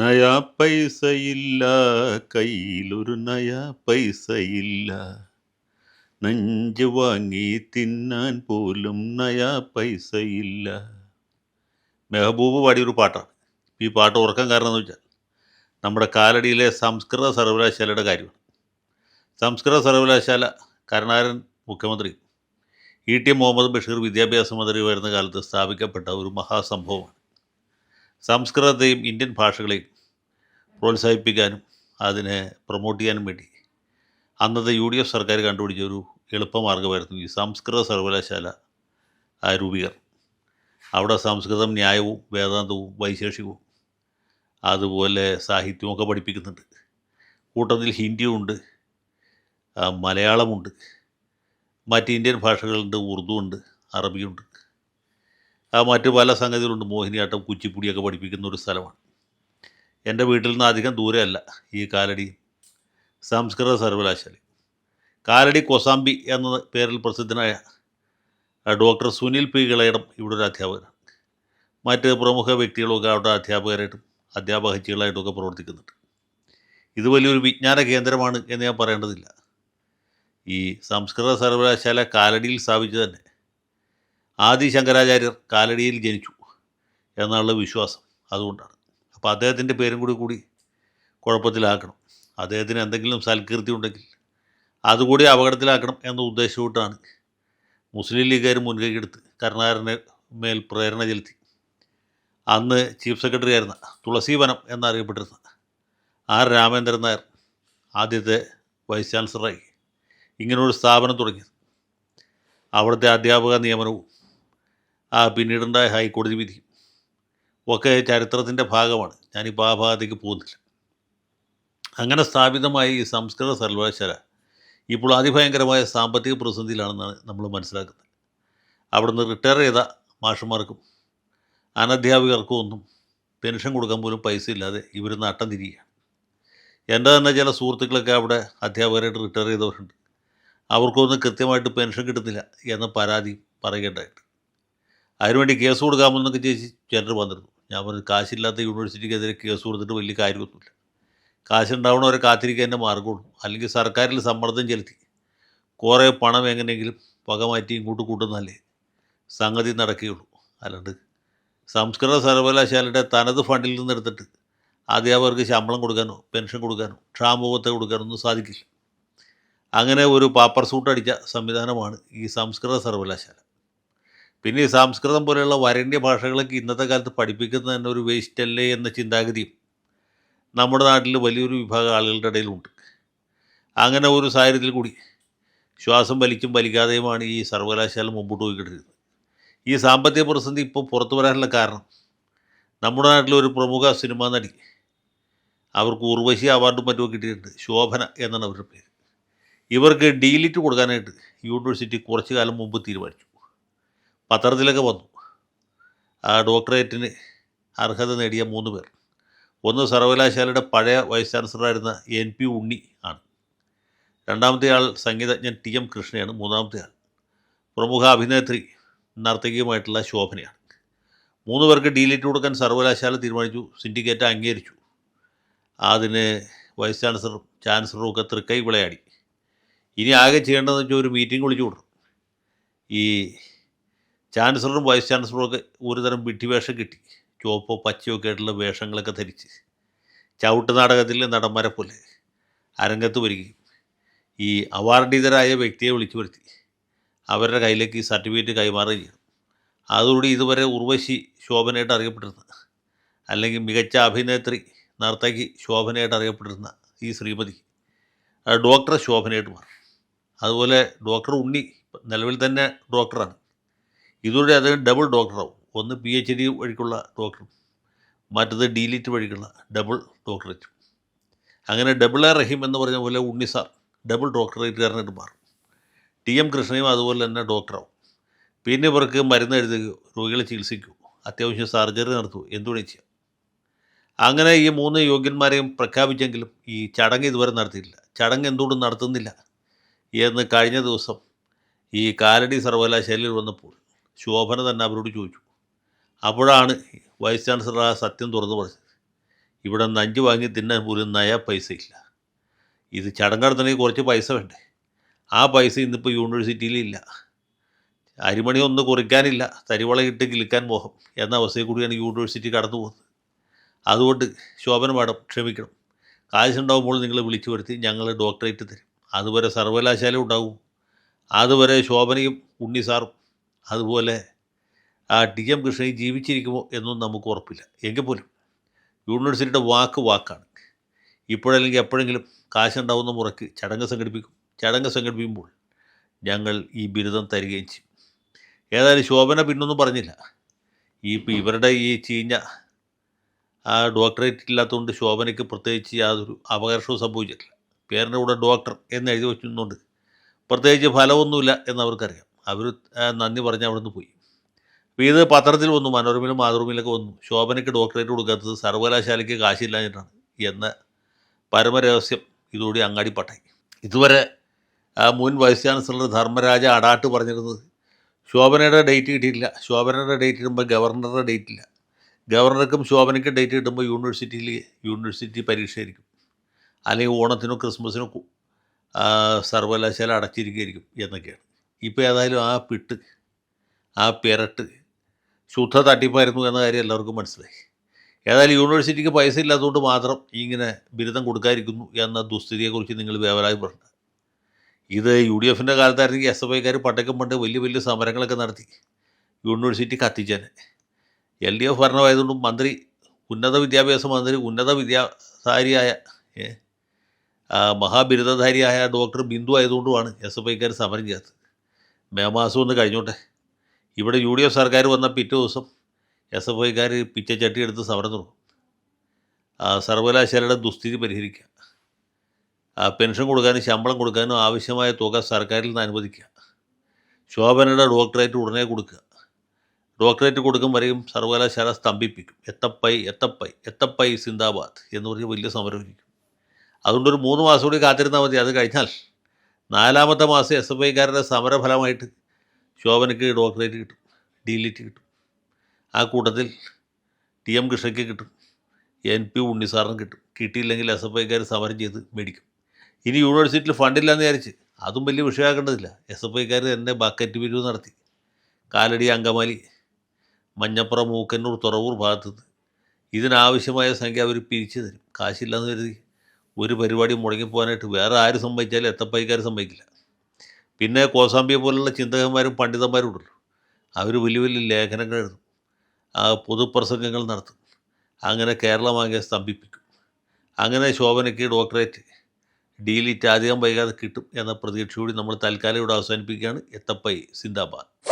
നയാ പൈസയില്ല കയ്യിലൊരു നയാ പൈസയില്ല. നെഞ്ച് വാങ്ങി തിന്നാൻ പോലും നയാ പൈസയില്ല. മെഹബൂബ് പാടിയൊരു പാട്ടാണ്. ഈ പാട്ട് ഉറക്കം കാരണം എന്ന് വെച്ചാൽ നമ്മുടെ കാലടിയിലെ സംസ്കൃത സർവകലാശാലയുടെ കാര്യമാണ്. സംസ്കൃത സർവകലാശാല കരുണാകരൻ മുഖ്യമന്ത്രി ഇ ടി മുഹമ്മദ് ബഷീർ വിദ്യാഭ്യാസ മന്ത്രി വരുന്ന കാലത്ത് സ്ഥാപിക്കപ്പെട്ട ഒരു മഹാസംഭവമാണ്. സംസ്കൃതത്തെയും ഇന്ത്യൻ ഭാഷകളെയും പ്രോത്സാഹിപ്പിക്കാനും അതിനെ പ്രൊമോട്ട് ചെയ്യാനും വേണ്ടി അന്നത്തെ യു ഡി എഫ് സർക്കാർ കണ്ടുപിടിച്ച ഒരു എളുപ്പമാർഗമായിരുന്നു ഈ സംസ്കൃത സർവകലാശാല രൂപീകർ അവിടെ സംസ്കൃതം ന്യായവും വേദാന്തവും വൈശേഷികവും അതുപോലെ സാഹിത്യമൊക്കെ പഠിപ്പിക്കുന്നുണ്ട്. കൂട്ടത്തിൽ ഹിന്ദിയുണ്ട് ഉണ്ട് മലയാളമുണ്ട് മറ്റ് ഇന്ത്യൻ ഭാഷകളുണ്ട് ഉറുദു ഉണ്ട് അറബിയുണ്ട്. മറ്റ് പല സംഗതികളുണ്ട്. മോഹിനിയാട്ടം കുച്ചിപ്പുടിയൊക്കെ പഠിപ്പിക്കുന്ന ഒരു സ്ഥലമാണ്. എന്റെ വീട്ടിൽ നിന്ന് അധികം ദൂരമല്ല ഈ കാലടി സംസ്കൃത സർവകലാശാല കാലടി കൊസാമ്പി എന്ന പേരിൽ പ്രസിദ്ധനായ ഡോക്ടർ സുനിൽ പി. ഇളയിടം ഇവിടെ ഒരു അധ്യാപകനാണ്. മറ്റ് പ്രമുഖ വ്യക്തികളൊക്കെ അവിടെ അധ്യാപകരായിട്ടും അധ്യാപകച്ചികളായിട്ടുമൊക്കെ പ്രവർത്തിക്കുന്നുണ്ട്. ഇത് വലിയൊരു വിജ്ഞാന കേന്ദ്രമാണ് എന്ന് ഞാൻ പറയേണ്ടതില്ല. ഈ സംസ്കൃത സർവകലാശാല കാലടിയിൽ സ്ഥാപിച്ചു തന്നെ ആദി ശങ്കരാചാര്യർ കാലടിയിൽ ജനിച്ചു എന്നുള്ള വിശ്വാസം അതുകൊണ്ടാണ്. അപ്പോൾ അദ്ദേഹത്തിന്റെ പേരും കൂടി കൂടി കുഴപ്പത്തിലാക്കണം. അദ്ദേഹത്തിന് എന്തെങ്കിലും സൽകീർത്തി ഉണ്ടെങ്കിൽ അതുകൂടി അപകടത്തിലാക്കണം എന്ന ഉദ്ദേശത്തോട്ടാണ് മുസ്ലിം ലീഗുകാർ മുൻകൈയെടുത്ത് കരുണാകരനെ മേൽ പ്രേരണ ചെലുത്തി. അന്ന് ചീഫ് സെക്രട്ടറി ആയിരുന്ന തുളസീവനം എന്നറിയപ്പെട്ടിരുന്ന ആർ രാമേന്ദ്രൻ നായർ ആദ്യത്തെ വൈസ് ചാൻസലറായി ഇങ്ങനൊരു സ്ഥാപനം തുടങ്ങിയത്. അവിടുത്തെ അധ്യാപക നിയമനവും ആ പിന്നീടുണ്ടായ ഹൈക്കോടതി വിധി? ഒക്കെ ചരിത്രത്തിന്റെ ഭാഗമാണ്. ഞാനിപ്പോൾ ആ ഭാഗത്തേക്ക് പോകുന്നില്ല. അങ്ങനെ സ്ഥാപിതമായ ഈ സംസ്കൃത സർവകലാശാല ഇപ്പോൾ അതിഭയങ്കരമായ സാമ്പത്തിക പ്രതിസന്ധിയിലാണെന്നാണ് നമ്മൾ മനസ്സിലാക്കുന്നത്. അവിടുന്ന് റിട്ടയർ ചെയ്ത മാഷന്മാർക്കും അനധ്യാപികർക്കും ഒന്നും പെൻഷൻ കൊടുക്കാൻ പോലും പൈസ ഇല്ലാതെ ഇവർ നട്ടം തിരിയുകയാണ്. എന്റെ തന്നെ ചില സുഹൃത്തുക്കളൊക്കെ അവിടെ അധ്യാപകരായിട്ട് റിട്ടയർ ചെയ്തവരുണ്ട്. അവർക്കൊന്നും കൃത്യമായിട്ട് പെൻഷൻ കിട്ടുന്നില്ല എന്ന പരാതി പറയുകയുണ്ടായിട്ട് അതിനുവേണ്ടി കേസ് കൊടുക്കാമെന്നൊക്കെ ചേച്ചി ചിലർ വന്നിരുന്നു ഞാൻ പറഞ്ഞു കാശില്ലാത്ത യൂണിവേഴ്സിറ്റിക്കെതിരെ കേസ് കൊടുത്തിട്ട് വലിയ കാര്യമൊന്നുമില്ല. കാശുണ്ടാവണവരെ കാത്തിരിക്കാൻ തന്നെ മാർഗമുള്ളൂ അല്ലെങ്കിൽ സർക്കാരിൽ സമ്മർദ്ദം ചെലുത്തി. കുറേ പണം എങ്ങനെയെങ്കിലും പക മാറ്റി ഇങ്ങോട്ട് കൂട്ടുന്നതല്ലേ സംഗതി നടക്കുകയുള്ളൂ. അല്ലാണ്ട് സംസ്കൃത സർവകലാശാലയുടെ തനത് ഫണ്ടിൽ നിന്നെടുത്തിട്ട് അധ്യാപകർക്ക് ശമ്പളം കൊടുക്കാനോ പെൻഷൻ കൊടുക്കാനോ ക്ഷാമബത്തെ കൊടുക്കാനോ ഒന്നും സാധിക്കില്ല. അങ്ങനെ ഒരു പാപ്പർ സൂട്ട് അടിച്ച സംവിധാനമാണ് ഈ സംസ്കൃത സർവകലാശാല. പിന്നെ ഈ സംസ്കൃതം പോലെയുള്ള വരണ്യ ഭാഷകളൊക്കെ ഇന്നത്തെ കാലത്ത് പഠിപ്പിക്കുന്നത് തന്നെ ഒരു വേസ്റ്റ് അല്ലേ എന്ന ചിന്താഗതി നമ്മുടെ നാട്ടിൽ വലിയൊരു വിഭാഗം ആളുകളുടെ ഇടയിലുണ്ട്. അങ്ങനെ ഒരു സാഹചര്യത്തിൽ കൂടി ശ്വാസം വലിച്ചും വലിക്കാതെയുമാണ് ഈ സർവകലാശാല മുമ്പോട്ട് പോയിക്കൊണ്ടിരുന്നത്. ഈ സാമ്പത്തിക പ്രതിസന്ധി ഇപ്പോൾ പുറത്തു വരാനുള്ള കാരണം നമ്മുടെ നാട്ടിലെ ഒരു പ്രമുഖ സിനിമാ നടി അവർക്ക് ഉർവശി അവാർഡും മറ്റും കിട്ടിയിട്ടുണ്ട് ശോഭന എന്നാണ് അവരുടെ പേര്. ഇവർക്ക് ഡീലിറ്റ് കൊടുക്കാനായിട്ട് യൂണിവേഴ്സിറ്റി കുറച്ച് കാലം മുമ്പ് തീരുമാനിച്ചു. പത്രത്തിലൊക്കെ വന്നു. ആ ഡോക്ടറേറ്റിന് അർഹത നേടിയ മൂന്ന് പേർ. ഒന്ന് സർവകലാശാലയുടെ പഴയ വൈസ് ചാൻസലറായിരുന്ന എൻ പി ഉണ്ണി ആണ്. രണ്ടാമത്തെ ആൾ സംഗീതജ്ഞൻ ടി എം കൃഷ്ണയാണ്. മൂന്നാമത്തെ ആൾ പ്രമുഖ അഭിനേത്രി നർത്തകിയുമായിട്ടുള്ള ശോഭനയാണ്. മൂന്ന് പേർക്ക് ഡീലിറ്റ് കൊടുക്കാൻ സർവകലാശാല തീരുമാനിച്ചു. സിൻഡിക്കേറ്റ് അംഗീകരിച്ചു. അതിന് വൈസ് ചാൻസലറും ചാൻസലറും ഒക്കെ തൃക്കൈ വിളയാടി ഇനി ആകെ ചെയ്യേണ്ടതെന്ന് വെച്ചാൽ ഒരു മീറ്റിംഗ് വിളിച്ചു കൊടുക്കും. ഈ ചാൻസലറും വൈസ് ചാൻസലറും ഒക്കെ ഒരുതരം വിഡ്ഢിവേഷം കിട്ടി. ചുവപ്പോ പച്ചയോ ഒക്കെ ആയിട്ടുള്ള വേഷങ്ങളൊക്കെ ധരിച്ച്. ചവിട്ട് നാടകത്തിൽ നടന്മാരെ പോലെ അരങ്ങത്ത് വരികയും. ഈ അവാർഡിതരായ വ്യക്തിയെ വിളിച്ചു വരുത്തി അവരുടെ കയ്യിലേക്ക് ഈ സർട്ടിഫിക്കറ്റ് കൈമാറുകയും ചെയ്യും അതോടുകൂടി ഇതുവരെ ഉർവശി ശോഭനയായിട്ട് അറിയപ്പെട്ടിരുന്ന അല്ലെങ്കിൽ മികച്ച അഭിനേത്രി നർത്തകി ശോഭനയായിട്ട് അറിയപ്പെട്ടിരുന്ന ഈ ശ്രീമതി ഡോക്ടർ ശോഭനയായിട്ട് മാറും. അതുപോലെ ഡോക്ടർ ഉണ്ണി നിലവിൽ തന്നെ ഡോക്ടറാണ്. ഇതോടെ അദ്ദേഹം ഡബിൾ ഡോക്ടറാവും ഒന്ന് പി എച്ച് ഡി വഴിക്കുള്ള ഡോക്ടറും മറ്റത് ഡിലിറ്റ് വഴിക്കുള്ള ഡബിൾ ഡോക്ടറേറ്റും അങ്ങനെ ഡബിൾ എ റഹീം എന്ന് പറഞ്ഞ പോലെ ഉണ്ണി സാർ ഡബിൾ ഡോക്ടറേറ്റുകാരനായിട്ട് മാറും. ടി എം കൃഷ്ണയും അതുപോലെ തന്നെ ഡോക്ടറാവും പിന്നെ ഇവർക്ക് മരുന്ന് എഴുതുകയോ രോഗികളെ ചികിത്സിക്കുകയോ അത്യാവശ്യം സർജറി നടത്തുകയോ എന്തുവേണേലും ചെയ്യാം. അങ്ങനെ ഈ മൂന്ന് യോഗ്യന്മാരെയും പ്രഖ്യാപിച്ചെങ്കിലും ഈ ചടങ്ങ് ഇതുവരെ നടത്തിയിട്ടില്ല. ചടങ്ങ് എന്തുകൊണ്ടും നടത്തുന്നില്ല? എന്ന് കഴിഞ്ഞ ദിവസം ഈ കാലടി സർവകലാശാലയിൽ വന്നപ്പോൾ ശോഭന തന്നെ അവരോട് ചോദിച്ചു. അപ്പോഴാണ് വൈസ് ചാൻസലർ ആ സത്യം തുറന്നു പറഞ്ഞത്. ഇവിടെ നഞ്ച് വാങ്ങി തിന്നാൻ പോലും നയ പൈസ ഇല്ല. ഇത് ചടങ്ങ് നടത്തണമെങ്കിൽ കുറച്ച് പൈസ വേണ്ടേ? ആ പൈസ ഇന്നിപ്പോൾ യൂണിവേഴ്സിറ്റിയിലില്ല അരിമണി ഒന്ന് കുറിക്കാനില്ല. തരിവള ഇട്ട് കിളിക്കാൻ മോഹം എന്ന അവസ്ഥയിൽ കൂടിയാണ് യൂണിവേഴ്സിറ്റി കടന്നു പോകുന്നത്. അതുകൊണ്ട് ശോഭന മാഡം ക്ഷമിക്കണം. കാശുണ്ടാകുമ്പോൾ നിങ്ങൾ വിളിച്ചു വരുത്തി ഞങ്ങൾ ഡോക്ടറേറ്റ് തരും. അതുവരെ സർവകലാശാല ഉണ്ടാവും. അതുവരെ ശോഭനയും ഉണ്ണി സാറും അതുപോലെ ആ ടി എം കൃഷ്ണയും ജീവിച്ചിരിക്കുമോ എന്നൊന്നും നമുക്ക് ഉറപ്പില്ല. എങ്കിൽ പോലും യൂണിവേഴ്സിറ്റിയുടെ വാക്ക് വാക്കാണ്. ഇപ്പോഴല്ലെങ്കിൽ എപ്പോഴെങ്കിലും കാശുണ്ടാവുന്ന മുറയ്ക്ക് ചടങ്ങ് സംഘടിപ്പിക്കും. ചടങ്ങ് സംഘടിപ്പിക്കുമ്പോൾ ഞങ്ങൾ ഈ ബിരുദം തരികയും ചെയ്യും. ഏതായാലും ശോഭന പിന്നൊന്നും പറഞ്ഞില്ല. ഈ ഇവരുടെ ഈ ചീഞ്ഞ ആ ഡോക്ടറേറ്റ് ഇല്ലാത്തതുകൊണ്ട് ശോഭനയ്ക്ക് പ്രത്യേകിച്ച് യാതൊരു അപകർഷവും സംഭവിച്ചിട്ടില്ല. പേരിന്റെ കൂടെ ഡോക്ടർ എന്ന് എഴുതി വെച്ചിരുന്നുകൊണ്ട് പ്രത്യേകിച്ച് ഫലമൊന്നുമില്ല എന്നവർക്കറിയാം അവർ നന്ദി പറഞ്ഞ് അവിടെ നിന്ന് പോയി. അപ്പോൾ ഇത് പത്രത്തിൽ വന്നു മനോരമയിലും മാതൃഭൂമിയിലൊക്കെ വന്നു. ശോഭനയ്ക്ക് ഡോക്ടറേറ്റ് കൊടുക്കാത്തത് സർവകലാശാലയ്ക്ക് കാശില്ലാഞ്ഞിട്ടാണ്. എന്ന പരമരഹസ്യം ഇതോടെ അങ്ങാടി പട്ടായി. ഇതുവരെ മുൻ വൈസ് ചാൻസലർ ധർമ്മരാജ അടാട്ട് പറഞ്ഞിരുന്നത് ശോഭനയുടെ ഡേറ്റ് കിട്ടിയിട്ടില്ല. ശോഭനയുടെ ഡേറ്റ് ഇടുമ്പോൾ ഗവർണറുടെ ഡേറ്റ് ഇല്ല. ഗവർണർക്കും ശോഭനയ്ക്കും ഡേറ്റ് കിട്ടുമ്പോൾ യൂണിവേഴ്സിറ്റിയിൽ യൂണിവേഴ്സിറ്റി പരീക്ഷയായിരിക്കും. അല്ലെങ്കിൽ ഓണത്തിനോ ക്രിസ്മസിനോ സർവകലാശാല അടച്ചിരിക്കുകയായിരിക്കും എന്നൊക്കെയാണ്. ഇപ്പോൾ ഏതായാലും ആ പിട്ട് ആ പെരട്ട് ശുദ്ധ തട്ടിപ്പായിരുന്നു എന്ന കാര്യം എല്ലാവർക്കും മനസ്സിലായി. ഏതായാലും യൂണിവേഴ്സിറ്റിക്ക് പൈസ ഇല്ലാത്തതുകൊണ്ട് മാത്രം ഇങ്ങനെ ബിരുദം കൊടുക്കാതിരിക്കുന്നു എന്ന ദുസ്ഥിതിയെക്കുറിച്ച് നിങ്ങൾ വ്യവരായപ്പെടേണ്ട ഇത് യു ഡി എഫിന്റെ കാലത്തായിരുന്നെങ്കിൽ എസ് എഫ് ഐക്കാർ പട്ടക്കം പണ്ട് വലിയ വലിയ സമരങ്ങളൊക്കെ നടത്തി. യൂണിവേഴ്സിറ്റി കത്തിച്ചേനെ. എൽ ഡി എഫ് ഭരണമായതുകൊണ്ടും മന്ത്രി ഉന്നത വിദ്യാഭ്യാസ മന്ത്രി ഉന്നത വിദ്യാധാരിയായ മഹാബിരുദധാരിയായ ഡോക്ടർ ബിന്ദു ആയതുകൊണ്ടുമാണ് എസ് എഫ് ഐക്കാർ സമരം ചെയ്യാത്തത്. മെയ് മാസം ഒന്ന് കഴിഞ്ഞോട്ടെ. ഇവിടെ യു ഡി എഫ് സർക്കാർ വന്ന പിറ്റേ ദിവസം എസ് എഫ് ഐക്കാർ പിച്ചച്ചട്ടി എടുത്ത് സമരം തുടങ്ങും. ആ, സർവകലാശാലയുടെ ദുസ്ഥിതി പരിഹരിക്കുക. ആ, പെൻഷൻ കൊടുക്കാനും ശമ്പളം കൊടുക്കാനും ആവശ്യമായ തുക സർക്കാരിൽ നിന്ന് അനുവദിക്കുക. ശോഭനയുടെ ഡോക്ടറേറ്റ് ഉടനെ കൊടുക്കുക. ഡോക്ടറേറ്റ് കൊടുക്കും വരെയും സർവകലാശാല സ്തംഭിപ്പിക്കും. എത്തപ്പൈ എത്തപ്പൈ എത്തപ്പൈ സിന്ദാബാദ് എന്ന് പറഞ്ഞ് വലിയ സമരം ഇരിക്കും അതുകൊണ്ടൊരു മൂന്ന് മാസം കൂടി കാത്തിരുന്നാൽ മതി. അത് കഴിഞ്ഞാൽ നാലാമത്തെ മാസം എസ് എഫ് ഐക്കാരുടെ സമരഫലമായിട്ട് ശോഭനയ്ക്ക് ഡോക്ടറേറ്റ് കിട്ടും ഡിലിറ്റ് കിട്ടും. ആ കൂട്ടത്തിൽ ടി എം കൃഷ്ണയ്ക്ക് കിട്ടും എൻ പി ഉണ്ണിസാറിനും കിട്ടും. കിട്ടിയില്ലെങ്കിൽ എസ് എഫ് ഐക്കാർ സമരം ചെയ്ത് മേടിക്കും. ഇനി യൂണിവേഴ്സിറ്റിയിൽ ഫണ്ടില്ലാന്ന് വിചാരിച്ച് അതും വലിയ വിഷയമാക്കേണ്ടതില്ല. എസ് എഫ് ഐക്കാർ തന്നെ ബക്കറ്റ് പിരിവ് നടത്തി. കാലടി അങ്കമാലി മഞ്ഞപ്പുറം മൂക്കന്നൂർ തുറവൂർ ഭാഗത്തുനിന്ന് ഇതിനാവശ്യമായ സംഖ്യ അവർ പിരിച്ചു തരും. കാശില്ലെന്ന് കരുതി ഒരു പരിപാടി മുടങ്ങിപ്പോകാനായിട്ട് വേറെ ആര് സംഭവിച്ചാലും എത്തപ്പൈക്കാർ സംഭവിക്കില്ല പിന്നെ കോസാമ്പിയെ പോലുള്ള ചിന്തകന്മാരും പണ്ഡിതന്മാരും ഉണ്ടല്ലോ. അവർ വലിയ വലിയ ലേഖനങ്ങൾ എഴുതും. പൊതുപ്രസംഗങ്ങൾ നടത്തും. അങ്ങനെ കേരളമാകെ സ്തംഭിപ്പിക്കും. അങ്ങനെ ശോഭനയ്ക്ക് ഡോക്ടറേറ്റ് ഡീലിറ്റ് അധികം വൈകാതെ കിട്ടും എന്ന പ്രതീക്ഷയോടെ നമ്മൾ തൽക്കാലം ഇവിടെ അവസാനിപ്പിക്കുകയാണ്. എത്തപ്പൈ സിന്ദാബാദ്.